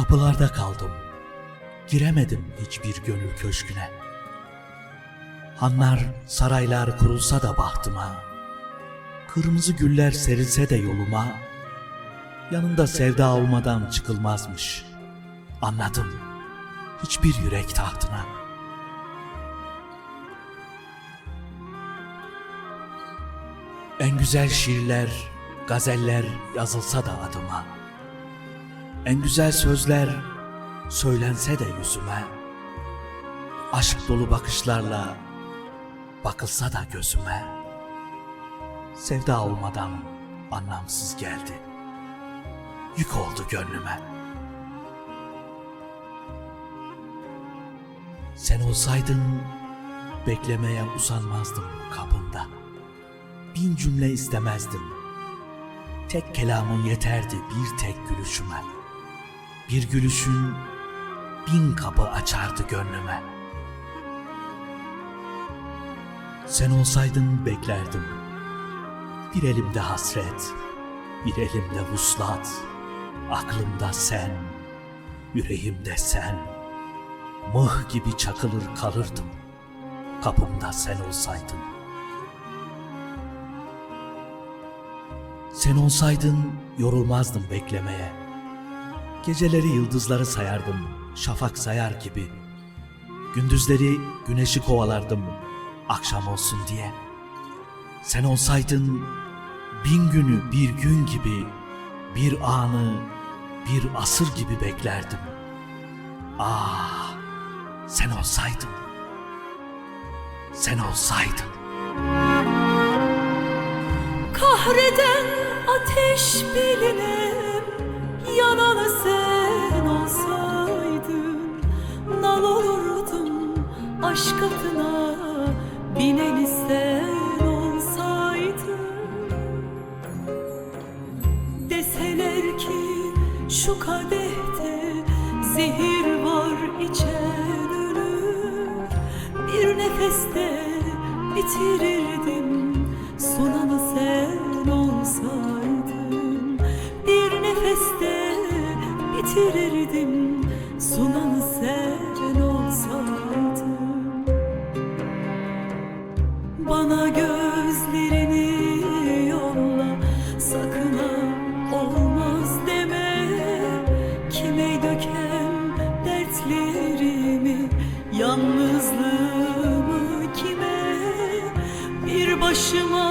Kapılarda kaldım. Giremedim hiçbir gönül köşküne. Hanlar, saraylar kurulsa da bahtıma. Kırmızı güller serilse de yoluma. Yanında sevda olmadan çıkılmazmış. Anladım. Hiçbir yürek tahtına. En güzel şiirler, gazeller yazılsa da adıma. En güzel sözler söylense de yüzüme. Aşk dolu bakışlarla bakılsa da gözüme. Sevda olmadan anlamsız geldi. Yük oldu gönlüme. Sen olsaydın beklemeye usanmazdım kapında. Bin cümle istemezdim. Tek kelamın yeterdi bir tek gülüşüme. Bir gülüşün bin kapı açardı gönlüme. Sen olsaydın beklerdim. Bir elimde hasret, bir elimde vuslat. Aklımda sen, yüreğimde sen. Mıh gibi çakılır kalırdım. Kapımda sen olsaydın. Sen olsaydın yorulmazdım beklemeye. Geceleri yıldızları sayardım şafak sayar gibi. Gündüzleri güneşi kovalardım akşam olsun diye. Sen olsaydın bin günü bir gün gibi, bir anı bir asır gibi beklerdim. Ah, sen olsaydın. Sen olsaydın. Kahreden ateş bilinem aşk atına Bineni sen Deseler ki şu kadehte Zehir var içen ölür. Bir nefeste bitirirdim Sunanı sen Bana gözlerini yolla. Sakın olmaz deme. Kime dökem dertlerimi Yalnızlığımı kime? Bir başıma